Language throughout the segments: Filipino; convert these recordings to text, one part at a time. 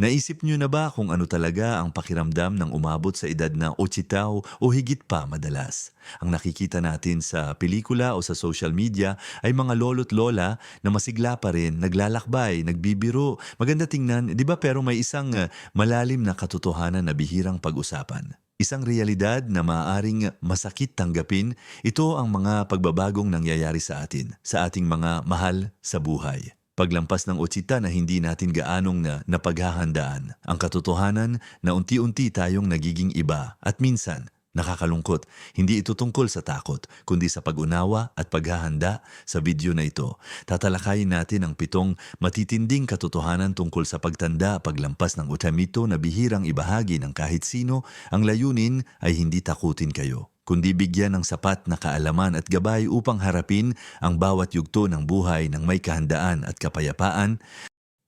Naisip niyo na ba kung ano talaga ang pakiramdam ng umabot sa edad na otsitaw o higit pa madalas? Ang nakikita natin sa pelikula o sa social media ay mga lolo't lola na masigla pa rin, naglalakbay, nagbibiro. Maganda tingnan, di ba pero may isang uh, malalim na katotohanan na bihirang pag-usapan. Isang realidad na maaaring masakit tanggapin, ito ang mga pagbabagong nangyayari sa atin, sa ating mga mahal sa buhay. Paglampas ng otsita na hindi natin gaanong na napaghahandaan, ang katotohanan na unti-unti tayong nagiging iba at minsan Nakakalungkot, hindi ito tungkol sa takot, kundi sa pag-unawa at paghahanda sa video na ito. Tatalakayin natin ang pitong matitinding katotohanan tungkol sa pagtanda paglampas ng utamito na bihirang ibahagi ng kahit sino, ang layunin ay hindi takutin kayo kundi bigyan ng sapat na kaalaman at gabay upang harapin ang bawat yugto ng buhay ng may kahandaan at kapayapaan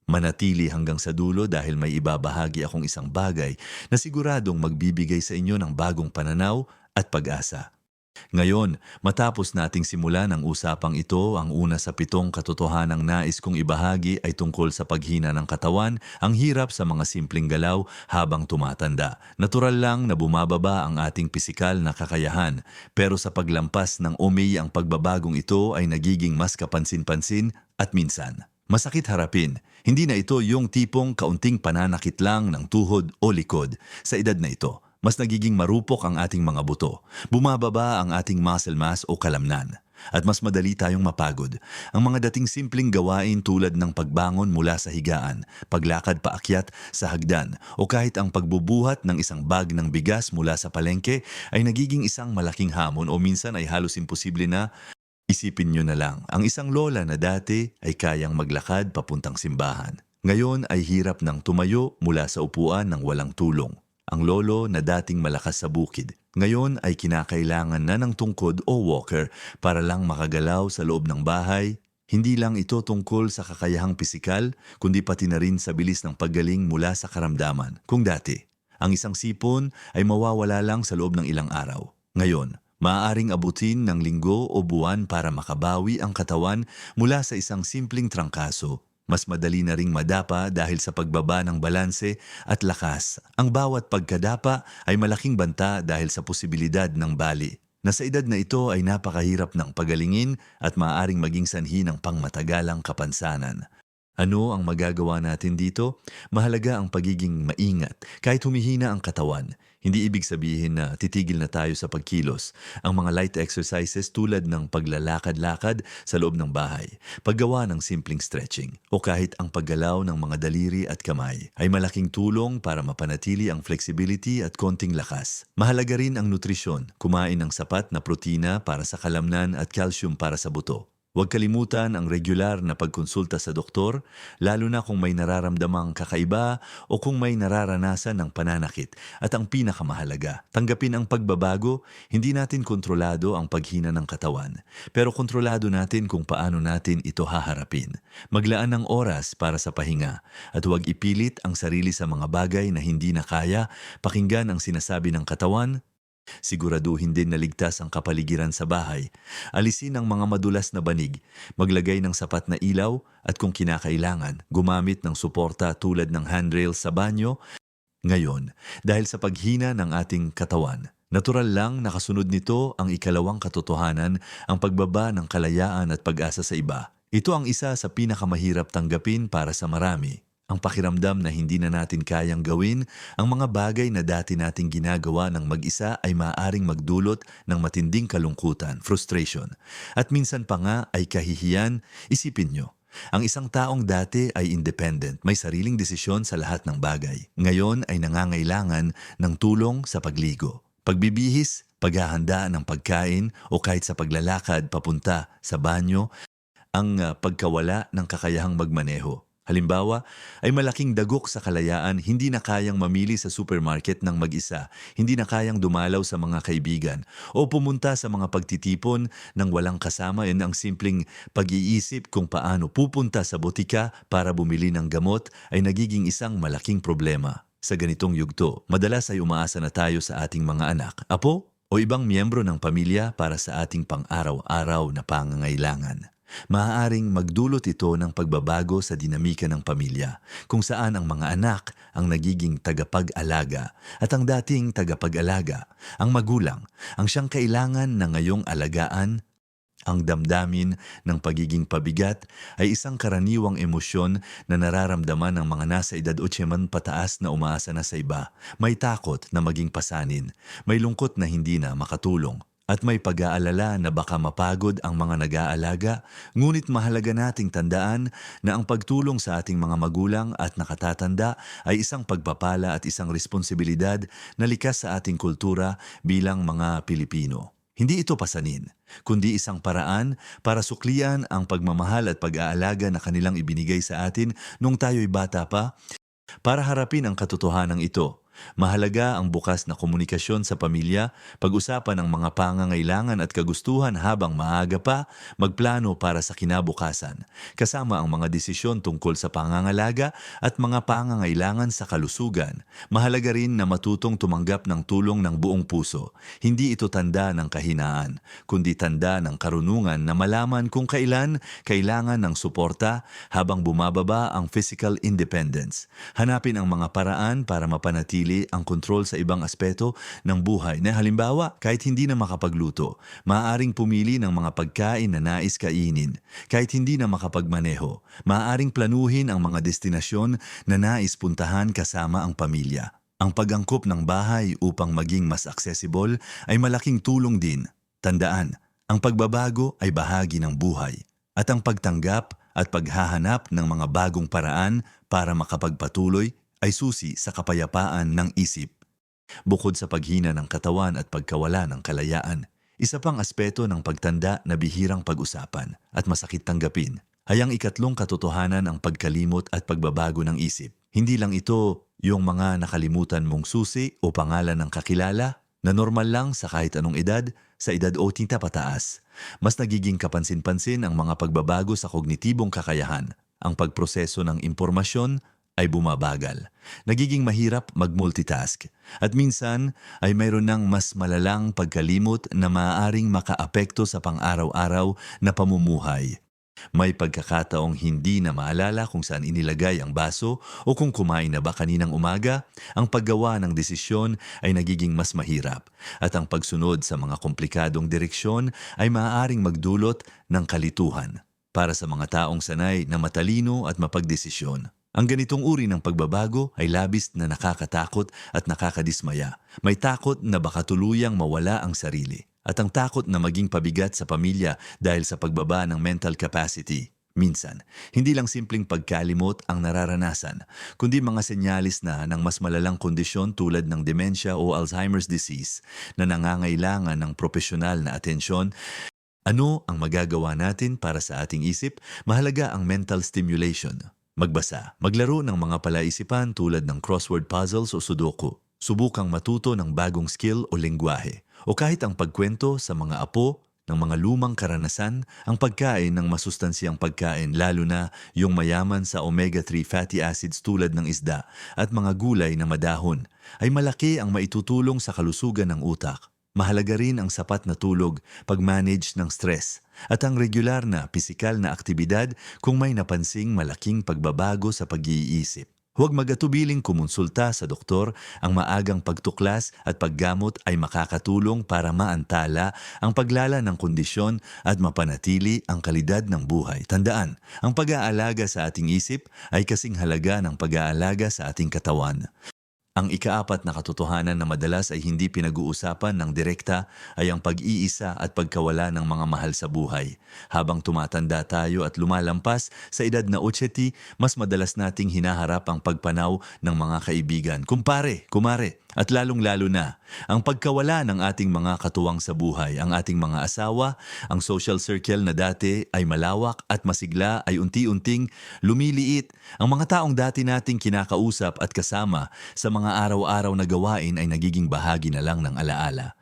manatili hanggang sa dulo dahil may ibabahagi akong isang bagay na siguradong magbibigay sa inyo ng bagong pananaw at pag-asa. Ngayon, matapos nating simulan ang usapang ito, ang una sa pitong katotohanang nais kong ibahagi ay tungkol sa paghina ng katawan, ang hirap sa mga simpleng galaw habang tumatanda. Natural lang na bumababa ang ating pisikal na kakayahan, pero sa paglampas ng OMI ang pagbabagong ito ay nagiging mas kapansin-pansin at minsan Masakit harapin, hindi na ito yung tipong kaunting pananakit lang ng tuhod o likod sa edad na ito. Mas nagiging marupok ang ating mga buto. Bumababa ang ating muscle mass o kalamnan. At mas madali tayong mapagod. Ang mga dating simpleng gawain tulad ng pagbangon mula sa higaan, paglakad paakyat sa hagdan, o kahit ang pagbubuhat ng isang bag ng bigas mula sa palengke ay nagiging isang malaking hamon o minsan ay halos imposible na Isipin nyo na lang, ang isang lola na dati ay kayang maglakad papuntang simbahan. Ngayon ay hirap ng tumayo mula sa upuan ng walang tulong. Ang lolo na dating malakas sa bukid, ngayon ay kinakailangan na ng tungkod o walker para lang makagalaw sa loob ng bahay. Hindi lang ito tungkol sa kakayahang pisikal, kundi pati na rin sa bilis ng paggaling mula sa karamdaman. Kung dati, ang isang sipon ay mawawala lang sa loob ng ilang araw. Ngayon, Maaaring abutin ng linggo o buwan para makabawi ang katawan mula sa isang simpleng trangkaso. Mas madali na ring madapa dahil sa pagbaba ng balanse at lakas. Ang bawat pagkadapa ay malaking banta dahil sa posibilidad ng bali. Na sa edad na ito ay napakahirap ng pagalingin at maaaring maging sanhi ng pangmatagalang kapansanan. Ano ang magagawa natin dito? Mahalaga ang pagiging maingat kahit humihina ang katawan. Hindi ibig sabihin na titigil na tayo sa pagkilos. Ang mga light exercises tulad ng paglalakad-lakad sa loob ng bahay, paggawa ng simpleng stretching, o kahit ang paggalaw ng mga daliri at kamay ay malaking tulong para mapanatili ang flexibility at konting lakas. Mahalaga rin ang nutrisyon, kumain ng sapat na protina para sa kalamnan at calcium para sa buto. Huwag kalimutan ang regular na pagkonsulta sa doktor, lalo na kung may nararamdamang kakaiba o kung may nararanasan ng pananakit. At ang pinakamahalaga, tanggapin ang pagbabago, hindi natin kontrolado ang paghina ng katawan, pero kontrolado natin kung paano natin ito haharapin. Maglaan ng oras para sa pahinga at huwag ipilit ang sarili sa mga bagay na hindi na kaya, pakinggan ang sinasabi ng katawan Siguraduhin din na ligtas ang kapaligiran sa bahay. Alisin ang mga madulas na banig, maglagay ng sapat na ilaw at kung kinakailangan, gumamit ng suporta tulad ng handrail sa banyo. Ngayon, dahil sa paghina ng ating katawan, natural lang nakasunod nito ang ikalawang katotohanan, ang pagbaba ng kalayaan at pag-asa sa iba. Ito ang isa sa pinakamahirap tanggapin para sa marami. Ang pakiramdam na hindi na natin kayang gawin ang mga bagay na dati nating ginagawa ng mag-isa ay maaaring magdulot ng matinding kalungkutan, frustration. At minsan pa nga ay kahihiyan, isipin nyo. Ang isang taong dati ay independent, may sariling desisyon sa lahat ng bagay. Ngayon ay nangangailangan ng tulong sa pagligo. Pagbibihis, paghahanda ng pagkain o kahit sa paglalakad papunta sa banyo, ang uh, pagkawala ng kakayahang magmaneho. Halimbawa, ay malaking dagok sa kalayaan, hindi na kayang mamili sa supermarket ng mag-isa, hindi na kayang dumalaw sa mga kaibigan, o pumunta sa mga pagtitipon ng walang kasama yan ang simpleng pag-iisip kung paano pupunta sa botika para bumili ng gamot ay nagiging isang malaking problema. Sa ganitong yugto, madalas ay umaasa na tayo sa ating mga anak, apo, o ibang miyembro ng pamilya para sa ating pang-araw-araw na pangangailangan. Maaaring magdulot ito ng pagbabago sa dinamika ng pamilya, kung saan ang mga anak ang nagiging tagapag-alaga at ang dating tagapag-alaga, ang magulang, ang siyang kailangan na ngayong alagaan ang damdamin ng pagiging pabigat ay isang karaniwang emosyon na nararamdaman ng mga nasa edad 80 pataas na umaasa na sa iba. May takot na maging pasanin, may lungkot na hindi na makatulong, at may pag-aalala na baka mapagod ang mga nag-aalaga, ngunit mahalaga nating tandaan na ang pagtulong sa ating mga magulang at nakatatanda ay isang pagpapala at isang responsibilidad na likas sa ating kultura bilang mga Pilipino. Hindi ito pasanin, kundi isang paraan para suklian ang pagmamahal at pag-aalaga na kanilang ibinigay sa atin nung tayo'y bata pa para harapin ang katotohanan ito. Mahalaga ang bukas na komunikasyon sa pamilya, pag-usapan ang mga pangangailangan at kagustuhan habang maaga pa, magplano para sa kinabukasan, kasama ang mga desisyon tungkol sa pangangalaga at mga pangangailangan sa kalusugan. Mahalaga rin na matutong tumanggap ng tulong ng buong puso. Hindi ito tanda ng kahinaan, kundi tanda ng karunungan na malaman kung kailan kailangan ng suporta habang bumababa ang physical independence. Hanapin ang mga paraan para mapanatili mapanatili ang kontrol sa ibang aspeto ng buhay na halimbawa kahit hindi na makapagluto, maaaring pumili ng mga pagkain na nais kainin. Kahit hindi na makapagmaneho, maaaring planuhin ang mga destinasyon na nais puntahan kasama ang pamilya. Ang pag-angkop ng bahay upang maging mas accessible ay malaking tulong din. Tandaan, ang pagbabago ay bahagi ng buhay at ang pagtanggap at paghahanap ng mga bagong paraan para makapagpatuloy ay susi sa kapayapaan ng isip. Bukod sa paghina ng katawan at pagkawala ng kalayaan, isa pang aspeto ng pagtanda na bihirang pag-usapan at masakit tanggapin ay ang ikatlong katotohanan ang pagkalimot at pagbabago ng isip. Hindi lang ito yung mga nakalimutan mong susi o pangalan ng kakilala na normal lang sa kahit anong edad, sa edad o tinta pataas. Mas nagiging kapansin-pansin ang mga pagbabago sa kognitibong kakayahan, ang pagproseso ng impormasyon ay bumabagal. Nagiging mahirap mag-multitask. At minsan ay mayroon ng mas malalang pagkalimot na maaaring makaapekto sa pang-araw-araw na pamumuhay. May pagkakataong hindi na maalala kung saan inilagay ang baso o kung kumain na ba kaninang umaga, ang paggawa ng desisyon ay nagiging mas mahirap at ang pagsunod sa mga komplikadong direksyon ay maaaring magdulot ng kalituhan para sa mga taong sanay na matalino at mapagdesisyon. Ang ganitong uri ng pagbabago ay labis na nakakatakot at nakakadismaya. May takot na baka tuluyang mawala ang sarili at ang takot na maging pabigat sa pamilya dahil sa pagbaba ng mental capacity. Minsan, hindi lang simpleng pagkalimot ang nararanasan, kundi mga senyalis na ng mas malalang kondisyon tulad ng dementia o Alzheimer's disease na nangangailangan ng profesional na atensyon ano ang magagawa natin para sa ating isip? Mahalaga ang mental stimulation. Magbasa, maglaro ng mga palaisipan tulad ng crossword puzzles o sudoku. Subukang matuto ng bagong skill o lengguwahe. O kahit ang pagkwento sa mga apo ng mga lumang karanasan, ang pagkain ng masustansyang pagkain lalo na yung mayaman sa omega-3 fatty acids tulad ng isda at mga gulay na madahon ay malaki ang maitutulong sa kalusugan ng utak. Mahalaga rin ang sapat na tulog, pag-manage ng stress, at ang regular na pisikal na aktibidad kung may napansing malaking pagbabago sa pag-iisip. Huwag magatubiling kumonsulta sa doktor, ang maagang pagtuklas at paggamot ay makakatulong para maantala ang paglala ng kondisyon at mapanatili ang kalidad ng buhay. Tandaan, ang pag-aalaga sa ating isip ay kasing halaga ng pag-aalaga sa ating katawan. Ang ikaapat na katotohanan na madalas ay hindi pinag-uusapan ng direkta ay ang pag-iisa at pagkawala ng mga mahal sa buhay. Habang tumatanda tayo at lumalampas sa edad na 80, mas madalas nating hinaharap ang pagpanaw ng mga kaibigan. Kumpare, kumare, at lalong-lalo na, ang pagkawala ng ating mga katuwang sa buhay, ang ating mga asawa, ang social circle na dati ay malawak at masigla ay unti-unting lumiliit. Ang mga taong dati nating kinakausap at kasama sa mga araw-araw na gawain ay nagiging bahagi na lang ng alaala.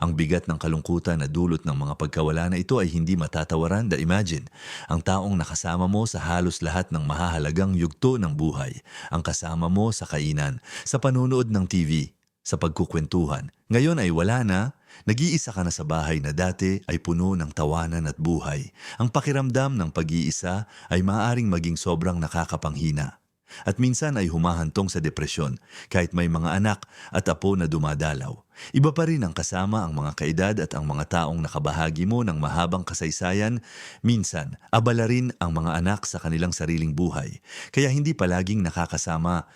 Ang bigat ng kalungkutan na dulot ng mga pagkawala na ito ay hindi matatawaran da imagine. Ang taong nakasama mo sa halos lahat ng mahahalagang yugto ng buhay. Ang kasama mo sa kainan, sa panunood ng TV, sa pagkukwentuhan. Ngayon ay wala na, nag-iisa ka na sa bahay na dati ay puno ng tawanan at buhay. Ang pakiramdam ng pag-iisa ay maaaring maging sobrang nakakapanghina. At minsan ay humahantong sa depresyon kahit may mga anak at apo na dumadalaw. Iba pa rin ang kasama ang mga kaedad at ang mga taong nakabahagi mo ng mahabang kasaysayan. Minsan, abala rin ang mga anak sa kanilang sariling buhay. Kaya hindi palaging nakakasama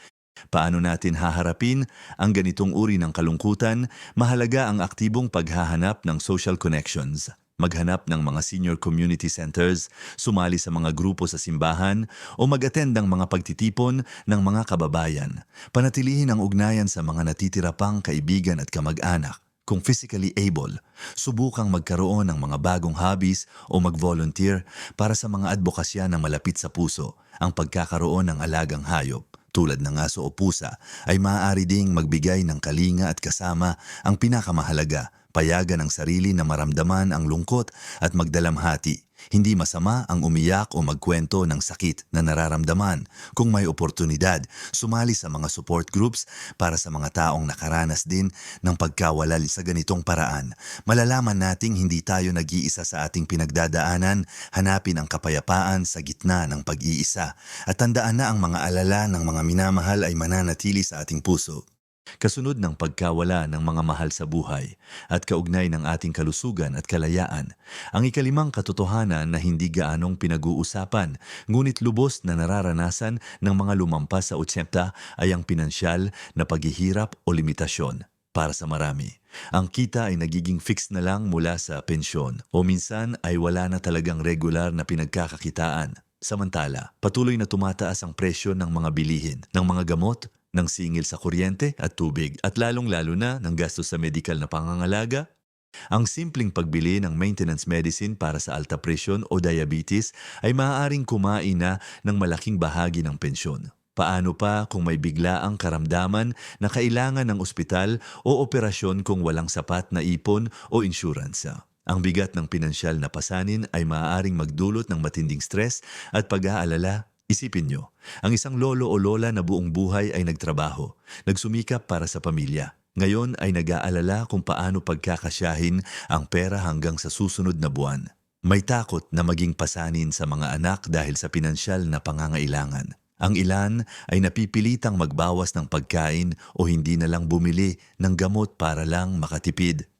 Paano natin haharapin ang ganitong uri ng kalungkutan? Mahalaga ang aktibong paghahanap ng social connections. Maghanap ng mga senior community centers, sumali sa mga grupo sa simbahan, o mag-attend ng mga pagtitipon ng mga kababayan. Panatilihin ang ugnayan sa mga natitira pang kaibigan at kamag-anak. Kung physically able, subukang magkaroon ng mga bagong hobbies o mag-volunteer para sa mga advokasya na malapit sa puso, ang pagkakaroon ng alagang hayop tulad ng aso o pusa, ay maaari ding magbigay ng kalinga at kasama ang pinakamahalaga, payagan ang sarili na maramdaman ang lungkot at magdalamhati. Hindi masama ang umiyak o magkwento ng sakit na nararamdaman. Kung may oportunidad, sumali sa mga support groups para sa mga taong nakaranas din ng pagkawalal sa ganitong paraan. Malalaman nating hindi tayo nag-iisa sa ating pinagdadaanan, hanapin ang kapayapaan sa gitna ng pag-iisa. At tandaan na ang mga alala ng mga minamahal ay mananatili sa ating puso. Kasunod ng pagkawala ng mga mahal sa buhay at kaugnay ng ating kalusugan at kalayaan, ang ikalimang katotohanan na hindi gaanong pinag-uusapan ngunit lubos na nararanasan ng mga lumampas sa 80 ay ang pinansyal na paghihirap o limitasyon para sa marami. Ang kita ay nagiging fixed na lang mula sa pensyon o minsan ay wala na talagang regular na pinagkakakitaan. Samantala, patuloy na tumataas ang presyo ng mga bilihin, ng mga gamot, ng singil sa kuryente at tubig at lalong-lalo na ng gastos sa medical na pangangalaga, ang simpleng pagbili ng maintenance medicine para sa alta presyon o diabetes ay maaaring kumain na ng malaking bahagi ng pensyon. Paano pa kung may bigla ang karamdaman na kailangan ng ospital o operasyon kung walang sapat na ipon o insuransa? Ang bigat ng pinansyal na pasanin ay maaaring magdulot ng matinding stress at pag-aalala Isipin nyo, ang isang lolo o lola na buong buhay ay nagtrabaho, nagsumikap para sa pamilya. Ngayon ay nag-aalala kung paano pagkakasyahin ang pera hanggang sa susunod na buwan. May takot na maging pasanin sa mga anak dahil sa pinansyal na pangangailangan. Ang ilan ay napipilitang magbawas ng pagkain o hindi na lang bumili ng gamot para lang makatipid.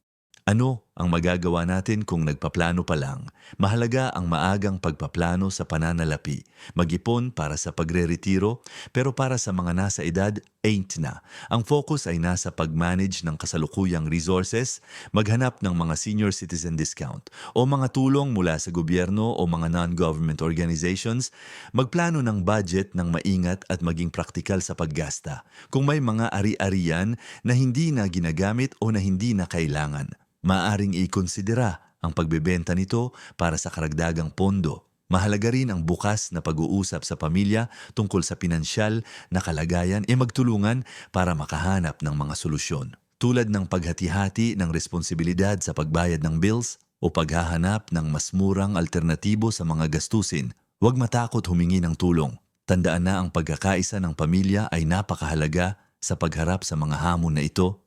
Ano ang magagawa natin kung nagpaplano pa lang? Mahalaga ang maagang pagpaplano sa pananalapi, mag-ipon para sa pagre-retiro, pero para sa mga nasa edad, ain't na. Ang focus ay nasa pag-manage ng kasalukuyang resources, maghanap ng mga senior citizen discount o mga tulong mula sa gobyerno o mga non-government organizations, magplano ng budget ng maingat at maging praktikal sa paggasta. Kung may mga ari-arian na hindi na ginagamit o na hindi na kailangan, Maaring ikonsidera ang pagbebenta nito para sa karagdagang pondo. Mahalaga rin ang bukas na pag-uusap sa pamilya tungkol sa pinansyal na kalagayan e magtulungan para makahanap ng mga solusyon. Tulad ng paghati-hati ng responsibilidad sa pagbayad ng bills o paghahanap ng mas murang alternatibo sa mga gastusin, huwag matakot humingi ng tulong. Tandaan na ang pagkakaisa ng pamilya ay napakahalaga sa pagharap sa mga hamon na ito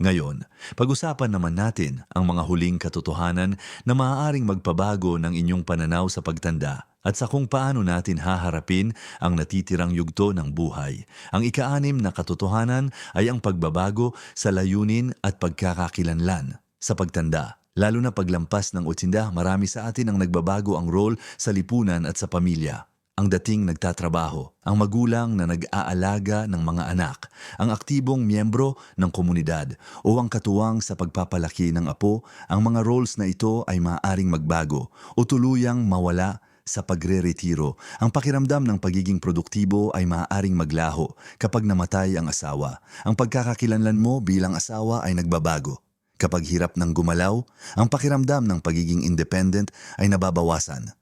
ngayon, pag-usapan naman natin ang mga huling katotohanan na maaaring magpabago ng inyong pananaw sa pagtanda at sa kung paano natin haharapin ang natitirang yugto ng buhay. Ang ikaanim na katotohanan ay ang pagbabago sa layunin at pagkakakilanlan sa pagtanda. Lalo na paglampas ng utsinda, marami sa atin ang nagbabago ang role sa lipunan at sa pamilya ang dating nagtatrabaho, ang magulang na nag-aalaga ng mga anak, ang aktibong miyembro ng komunidad o ang katuwang sa pagpapalaki ng apo, ang mga roles na ito ay maaaring magbago o tuluyang mawala sa pagre-retiro. Ang pakiramdam ng pagiging produktibo ay maaaring maglaho kapag namatay ang asawa. Ang pagkakakilanlan mo bilang asawa ay nagbabago. Kapag hirap ng gumalaw, ang pakiramdam ng pagiging independent ay nababawasan.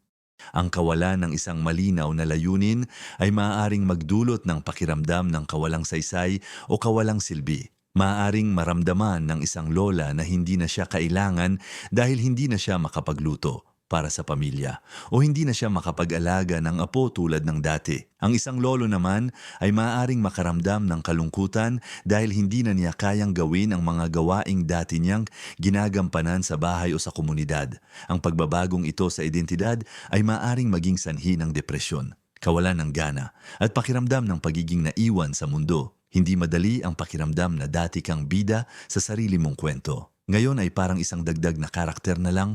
Ang kawalan ng isang malinaw na layunin ay maaaring magdulot ng pakiramdam ng kawalang saysay o kawalang silbi. Maaaring maramdaman ng isang lola na hindi na siya kailangan dahil hindi na siya makapagluto. Para sa pamilya o hindi na siya makapag-alaga ng apo tulad ng dati. Ang isang lolo naman ay maaaring makaramdam ng kalungkutan dahil hindi na niya kayang gawin ang mga gawaing dati niyang ginagampanan sa bahay o sa komunidad. Ang pagbabagong ito sa identidad ay maaaring maging sanhi ng depresyon, kawalan ng gana at pakiramdam ng pagiging naiwan sa mundo. Hindi madali ang pakiramdam na dati kang bida sa sarili mong kwento. Ngayon ay parang isang dagdag na karakter na lang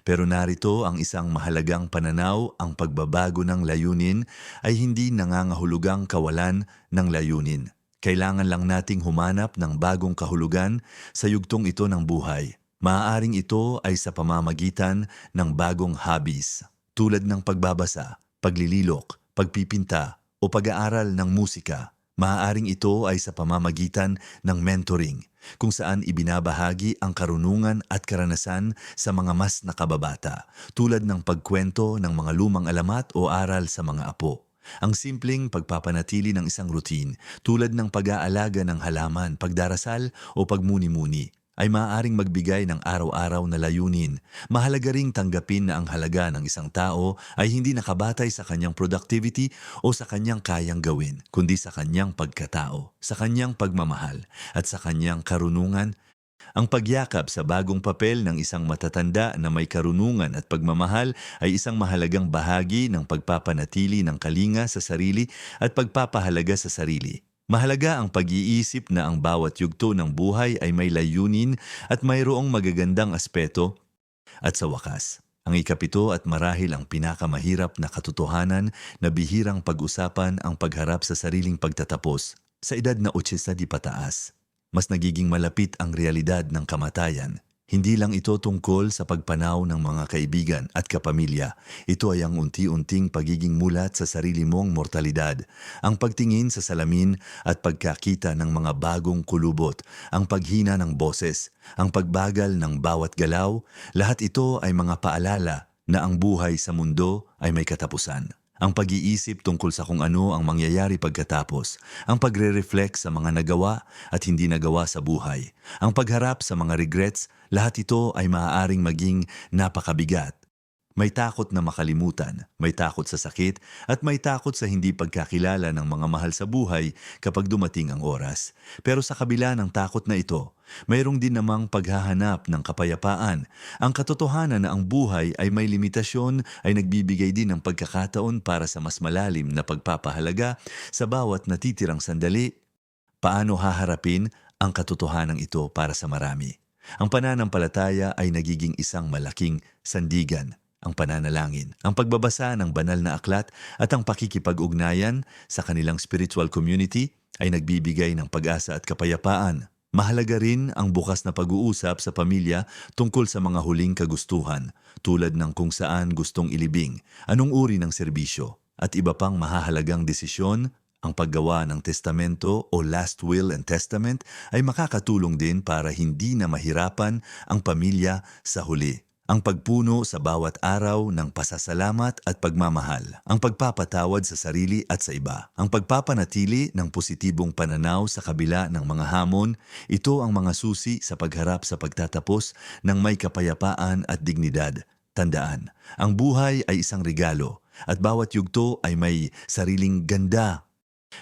pero narito ang isang mahalagang pananaw, ang pagbabago ng layunin ay hindi nangangahulugang kawalan ng layunin. Kailangan lang nating humanap ng bagong kahulugan sa yugtong ito ng buhay. Maaaring ito ay sa pamamagitan ng bagong hobbies, tulad ng pagbabasa, paglililok, pagpipinta, o pag-aaral ng musika. Maaaring ito ay sa pamamagitan ng mentoring, kung saan ibinabahagi ang karunungan at karanasan sa mga mas nakababata, tulad ng pagkwento ng mga lumang alamat o aral sa mga apo. Ang simpleng pagpapanatili ng isang routine, tulad ng pag-aalaga ng halaman, pagdarasal o pagmuni-muni, ay maaaring magbigay ng araw-araw na layunin. Mahalaga ring tanggapin na ang halaga ng isang tao ay hindi nakabatay sa kanyang productivity o sa kanyang kayang gawin, kundi sa kanyang pagkatao, sa kanyang pagmamahal, at sa kanyang karunungan. Ang pagyakap sa bagong papel ng isang matatanda na may karunungan at pagmamahal ay isang mahalagang bahagi ng pagpapanatili ng kalinga sa sarili at pagpapahalaga sa sarili. Mahalaga ang pag-iisip na ang bawat yugto ng buhay ay may layunin at mayroong magagandang aspeto. At sa wakas, ang ikapito at marahil ang pinakamahirap na katotohanan na bihirang pag-usapan ang pagharap sa sariling pagtatapos sa edad na 80 di pataas. Mas nagiging malapit ang realidad ng kamatayan hindi lang ito tungkol sa pagpanaw ng mga kaibigan at kapamilya. Ito ay ang unti-unting pagiging mulat sa sarili mong mortalidad, ang pagtingin sa salamin at pagkakita ng mga bagong kulubot, ang paghina ng boses, ang pagbagal ng bawat galaw, lahat ito ay mga paalala na ang buhay sa mundo ay may katapusan ang pag-iisip tungkol sa kung ano ang mangyayari pagkatapos, ang pagre-reflect sa mga nagawa at hindi nagawa sa buhay, ang pagharap sa mga regrets, lahat ito ay maaaring maging napakabigat. May takot na makalimutan, may takot sa sakit, at may takot sa hindi pagkakilala ng mga mahal sa buhay kapag dumating ang oras. Pero sa kabila ng takot na ito, mayroong din namang paghahanap ng kapayapaan. Ang katotohanan na ang buhay ay may limitasyon ay nagbibigay din ng pagkakataon para sa mas malalim na pagpapahalaga sa bawat natitirang sandali. Paano haharapin ang katotohanan ito para sa marami? Ang pananampalataya ay nagiging isang malaking sandigan ang pananalangin, ang pagbabasa ng banal na aklat at ang pakikipag-ugnayan sa kanilang spiritual community ay nagbibigay ng pag-asa at kapayapaan. Mahalaga rin ang bukas na pag-uusap sa pamilya tungkol sa mga huling kagustuhan tulad ng kung saan gustong ilibing, anong uri ng serbisyo, at iba pang mahahalagang desisyon ang paggawa ng testamento o last will and testament ay makakatulong din para hindi na mahirapan ang pamilya sa huli. Ang pagpuno sa bawat araw ng pasasalamat at pagmamahal, ang pagpapatawad sa sarili at sa iba, ang pagpapanatili ng positibong pananaw sa kabila ng mga hamon, ito ang mga susi sa pagharap sa pagtatapos ng may kapayapaan at dignidad. Tandaan, ang buhay ay isang regalo at bawat yugto ay may sariling ganda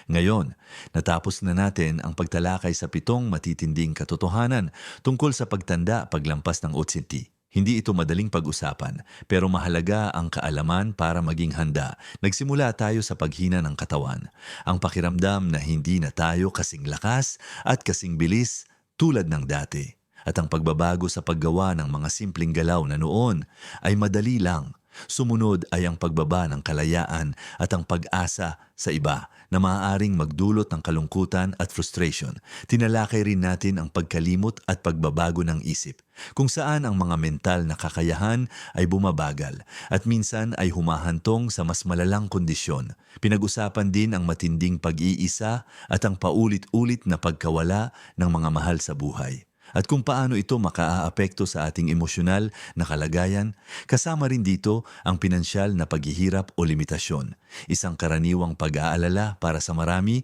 ngayon, natapos na natin ang pagtalakay sa pitong matitinding katotohanan tungkol sa pagtanda paglampas ng OCT. Hindi ito madaling pag-usapan, pero mahalaga ang kaalaman para maging handa. Nagsimula tayo sa paghina ng katawan. Ang pakiramdam na hindi na tayo kasing lakas at kasing bilis tulad ng dati. At ang pagbabago sa paggawa ng mga simpleng galaw na noon ay madali lang Sumunod ay ang pagbaba ng kalayaan at ang pag-asa sa iba na maaaring magdulot ng kalungkutan at frustration. Tinalakay rin natin ang pagkalimot at pagbabago ng isip, kung saan ang mga mental na kakayahan ay bumabagal at minsan ay humahantong sa mas malalang kondisyon. Pinag-usapan din ang matinding pag-iisa at ang paulit-ulit na pagkawala ng mga mahal sa buhay at kung paano ito makaaapekto sa ating emosyonal na kalagayan, kasama rin dito ang pinansyal na paghihirap o limitasyon, isang karaniwang pag-aalala para sa marami,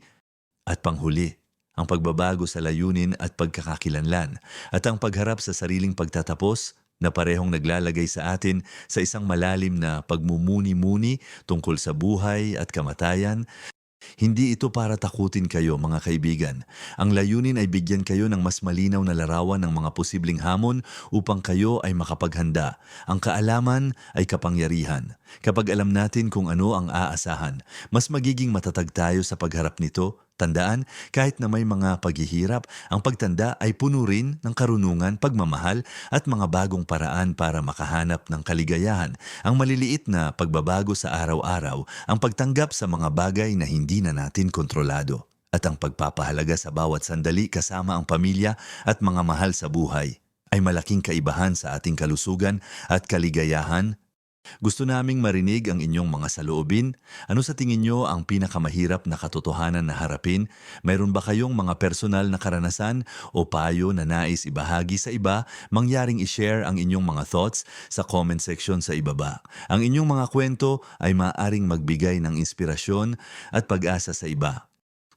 at panghuli, ang pagbabago sa layunin at pagkakakilanlan, at ang pagharap sa sariling pagtatapos na parehong naglalagay sa atin sa isang malalim na pagmumuni-muni tungkol sa buhay at kamatayan. Hindi ito para takutin kayo mga kaibigan. Ang layunin ay bigyan kayo ng mas malinaw na larawan ng mga posibleng hamon upang kayo ay makapaghanda. Ang kaalaman ay kapangyarihan. Kapag alam natin kung ano ang aasahan, mas magiging matatag tayo sa pagharap nito. Tandaan, kahit na may mga paghihirap, ang pagtanda ay puno rin ng karunungan, pagmamahal at mga bagong paraan para makahanap ng kaligayahan. Ang maliliit na pagbabago sa araw-araw, ang pagtanggap sa mga bagay na hindi na natin kontrolado, at ang pagpapahalaga sa bawat sandali kasama ang pamilya at mga mahal sa buhay ay malaking kaibahan sa ating kalusugan at kaligayahan gusto naming marinig ang inyong mga saloobin. Ano sa tingin nyo ang pinakamahirap na katotohanan na harapin? Mayroon ba kayong mga personal na karanasan o payo na nais ibahagi sa iba? Mangyaring i-share ang inyong mga thoughts sa comment section sa ibaba. Ang inyong mga kwento ay maaaring magbigay ng inspirasyon at pag-asa sa iba.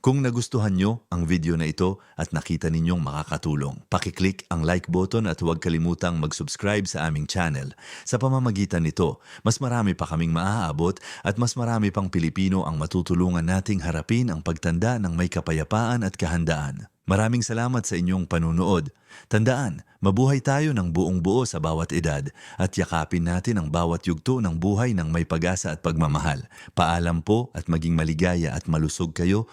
Kung nagustuhan nyo ang video na ito at nakita ninyong makakatulong, pakiclick ang like button at huwag kalimutang mag-subscribe sa aming channel. Sa pamamagitan nito, mas marami pa kaming maaabot at mas marami pang Pilipino ang matutulungan nating harapin ang pagtanda ng may kapayapaan at kahandaan. Maraming salamat sa inyong panunood. Tandaan, mabuhay tayo ng buong buo sa bawat edad at yakapin natin ang bawat yugto ng buhay ng may pag-asa at pagmamahal. Paalam po at maging maligaya at malusog kayo